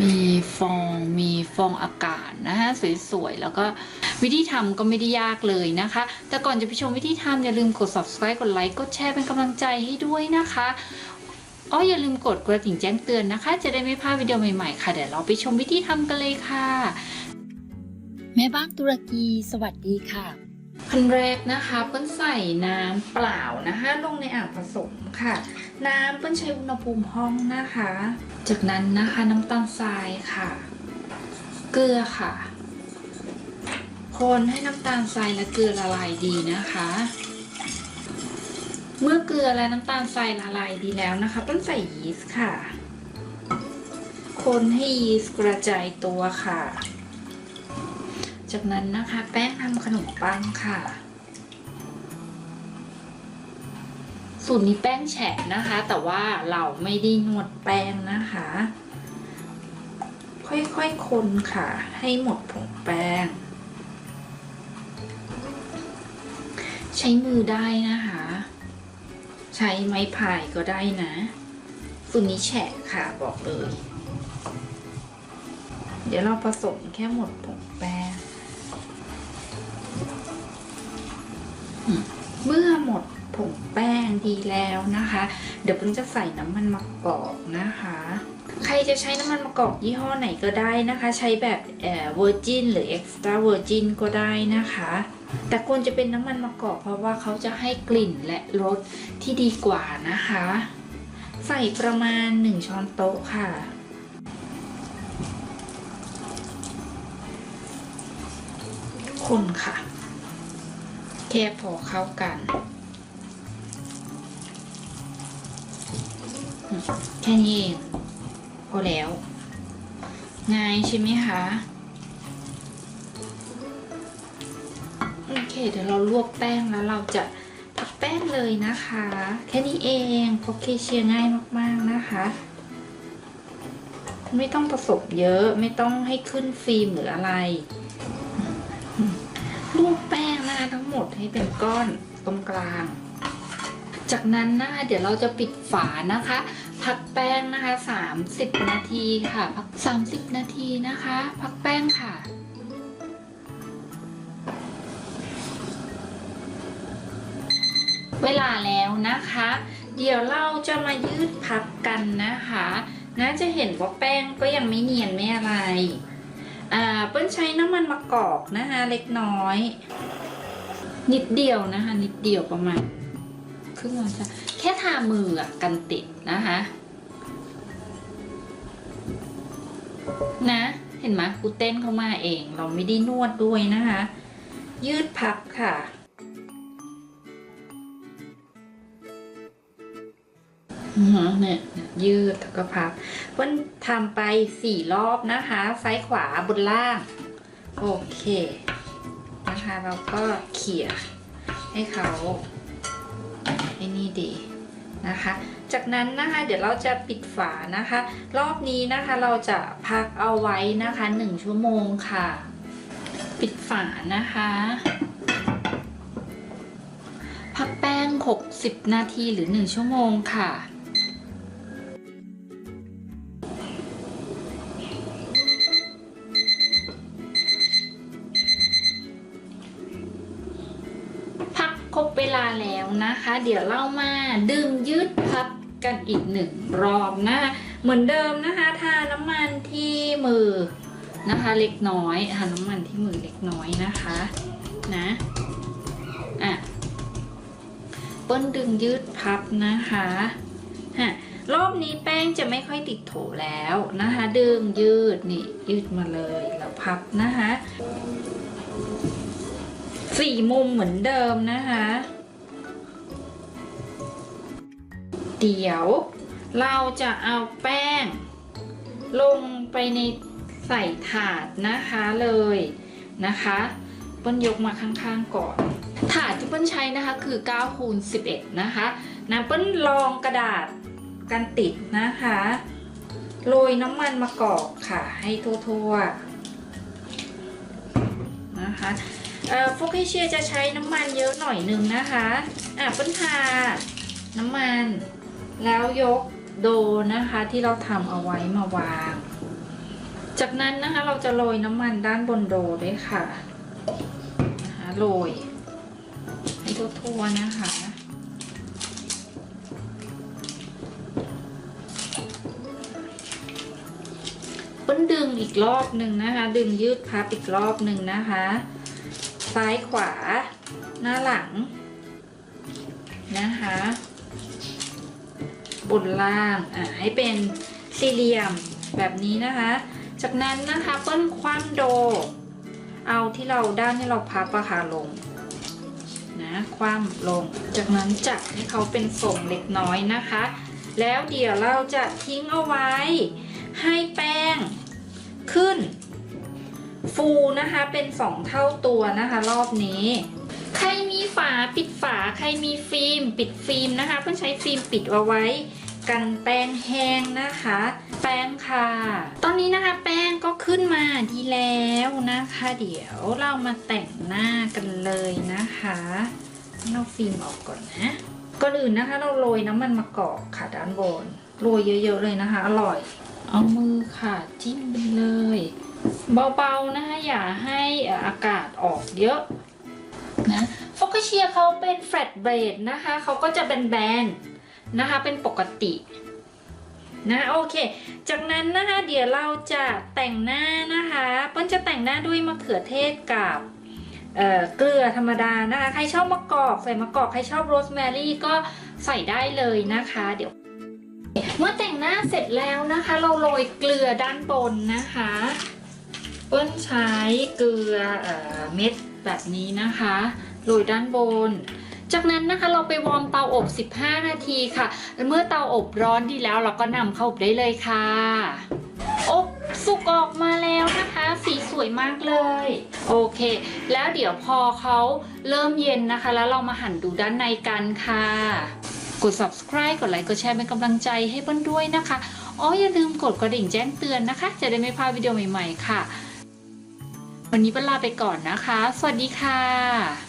มีฟองมีฟองอากาศนะคะสวยๆ แล้วก็วิธีทำก็ไม่ได้ยากเลยนะคะ แต่ก่อนจะไปชมวิธีทำอย่าลืมกด subscribe กดไลค์กดแชร์เป็นกำลังใจให้ด้วยนะคะอ๋ออย่าลืมกดกระดิ่งแจ้งเตือนนะคะ จะได้ไม่พลาดวิดีโอใหม่ๆค่ะ เดี๋ยวเราไปชมวิธีทำกันเลยค่ะ แม่บ้านตุรกีสวัสดีค่ะขั้นแรกนะคะเปิ้ลใส่น้ำเปล่านะคะลงในอ่างผสมค่ะ น้ำเปิ้ลใช้อุณหภูมิห้องนะคะ จากนั้นนะคะน้ำตาลทรายค่ะ เกลือค่ะ คนให้น้ำตาลทรายและเกลือละลายดีนะคะ เมื่อเกลือและน้ำตาลทรายละลายดีแล้วนะคะเปิ้ลใส่ยีสต์ค่ะ คนให้ยีสต์กระจายตัวค่ะ จากนั้นนะคะแป้งทำขนมปังค่ะ สูตรนี้แป้งแฉะนะคะ แต่ว่าเราไม่ได้นวดแป้งนะคะ ค่อยๆคนค่ะ ให้หมดผงแป้ง ใช้มือได้นะคะ ใช้ไม้พายก็ได้นะสูตรนี้แฉะค่ะบอกเลย เดี๋ยวเราผสมแค่หมดผงแป้งเมื่อหมด ป้งดีแล้วนะคะ เดี๋ยวเพิ่งจะใส่น้ำมันมะกอกนะคะ ใครจะใช้น้ำมันมะกอกยี่ห้อไหนก็ได้นะคะ ใช้แบบเอ่อเวอร์จินหรือเอ็กซ์ตร้าเวอร์จินก็ได้นะคะ แต่ควรจะเป็นน้ำมันมะกอกเพราะว่าเขาจะให้กลิ่นและรสที่ดีกว่านะคะ ใส่ประมาณ 1 ช้อนโต๊ะค่ะคนค่ะแค่พอเข้ากัน แค่นี้เองพอแล้ว ง่ายใช่ไหมคะ โอเค เดี๋ยวเราลวกแป้งแล้วเราจะผัดแป้งเลยนะคะ แค่นี้เองโอเคเชียร์ง่ายมากๆนะคะ ไม่ต้องผสมเยอะไม่ต้องให้ขึ้นฟิล์มหรืออะไรลวกแป้งนะคะทั้งหมดให้เป็นก้อนตรงกลาง จากนั้นนะคะเดี๋ยวเราจะปิดฝานะคะ พักแป้งนะคะ 30 นาทีค่ะ พัก 30 นาทีนะคะ พักแป้งค่ะเวลาแล้วนะคะ เดี๋ยวเราจะมายืดพับกันนะคะน่าจะเห็นว่าแป้งก็ยังไม่เนียนไม่อะไร อ่า เปิ้ลใช้น้ำมันมะกอกนะคะ เล็กน้อย นิดเดียวนะคะ นิดเดียวประมาณครึ่งช้อนแค่ทามืออะกันติดนะคะ นะ เห็นไหมกูเต้นเข้ามาเอง เราไม่ได้นวดด้วยนะคะ ยืดพับค่ะอือฮะเนี่ยยืดแล้วก็พับเพิ่นทำไปสี่รอบนะคะ ซ้ายขวาบนล่าง โอเค นะคะเราก็เขี่ยให้เขาไอ้นี่ดี นะคะ จากนั้นนะคะเดี๋ยวเราจะปิดฝานะคะ รอบนี้นะคะเราจะพักเอาไว้นะคะหนึ่งชั่วโมงค่ะ ปิดฝานะคะ พักแป้ง 60 นาทีหรือ 1 ชั่วโมงค่ะ รบเวลาแล้วนะคะ เดี๋ยวเรามาดื่มยืดพับกันอีกหนึ่งรอบนะเหมือนเดิมนะคะทาน้ำมันที่มือนะคะ เล็กน้อยทาน้ำมันที่มือเล็กน้อยนะคะนะอะเปิ้ลดึงยืดพับนะคะฮะรอบนี้แป้งจะไม่ค่อยติดโถแล้วนะคะ ดึงยืดนี่ยืดมาเลยแล้วพับนะคะ สี่มุมเหมือนเดิมนะคะ เดี๋ยวเราจะเอาแป้ง ลงไปในใส่ถาดนะคะเลยนะคะเปิ้ลยกมาข้างๆก่อน ถาดที่เปิ้ลใช้นะคะคือ9คูณ11 นะคะนะเปิ้ลรองกระดาษกันติดนะคะ โรยน้ำมันมะกอกค่ะให้ทั่วๆนะคะ เอ่อโฟกัสเชียจะใช้น้ำมันเยอะหน่อยหนึงนะคะอะเปิ้ลทาน้ำมัน แล้วยกโดนะคะที่เราทำเอาไว้มาวาง จากนั้นนะคะเราจะโรยน้ำมันด้านบนโดด้วยค่ะนะคะโรยให้ทั่วๆนะคะปิ้ลดึงอีกรอบหนึ่งนะคะ ดึงยืดพับอีกรอบหนึ่งนะคะ ซ้ายขวา หน้าหลัง นะคะ บนล่าง อะให้เป็นสี่เหลี่ยมแบบนี้นะคะ จากนั้นนะคะเปิ้ลคว่ำโด เอาที่เราด้านที่เราพับอะค่ะลงนะคว่ำลง จากนั้นจัดให้เขาเป็นทรงเล็กน้อยนะคะ แล้วเดี๋ยวเราจะทิ้งเอาไว้ ให้แป้งขึ้น ฟูนะคะเป็นสองเท่าตัวนะคะ รอบนี้ ใครมีฝาปิดฝาใครมีฟิล์ม ปิดฟิล์มนะคะ เพื่อใช้ฟิล์มปิดเอาไว้ กันแป้งแห้งนะคะ แป้งค่ะ ตอนนี้นะคะแป้งก็ขึ้นมาดีแล้วนะคะ เดี๋ยวเรามาแต่งหน้ากันเลยนะคะ เราฟิล์มออกก่อนนะก่อนอื่นนะคะ เราโรยน้ำมันมะกอกค่ะด้านบนโรยเยอะๆเลยนะคะ อร่อย เอามือค่ะจิ้มไปเลย เบาๆนะคะอย่าให้อากาศออกเยอะนะฟอกเชียเขาเป็นแฟลตเบรดนะคะเขาก็จะแบนๆนะคะเป็นปกตินะโอเค จากนั้นนะคะเดี๋ยวเราจะแต่งหน้านะคะเปิ้ลจะแต่งหน้าด้วยมะเขือเทศกับเเกลือธรรมดานะคะใครชอบมะกอกใส่มะกอกใครชอบโรสแมรี่ก็ใส่ได้เลยนะคะ เดี๋ยว เมื่อแต่งหน้าเสร็จแล้วนะคะ เราโรยเกลือด้านบนนะคะ เปิ้ลใช้เกลือเอเม็ดแบบนี้นะคะโรยด้านบน จากนั้นนะคะเราไปวอร์มเตาอบ 15 นาทีค่ะ เมื่อเตาอบร้อนดีแล้วเราก็นำเข้าอบได้เลยค่ะ อบสุกออกมาแล้วนะคะ สีสวยมากเลย โอเค แล้วเดี๋ยวพอเขาเริ่มเย็นนะคะ แล้วเรามาหั่นดูด้านในกันค่ะ กด subscribe กดไลค์กดแชร์เป็นกำลังใจให้เปิ้ลด้วยนะคะอ๋ออย่าลืมกดกระดิ่งแจ้งเตือนนะคะ จะได้ไม่พลาดวิดีโอใหม่ๆค่ะ วันนี้เปิ้ลลาไปก่อนนะคะ สวัสดีค่ะ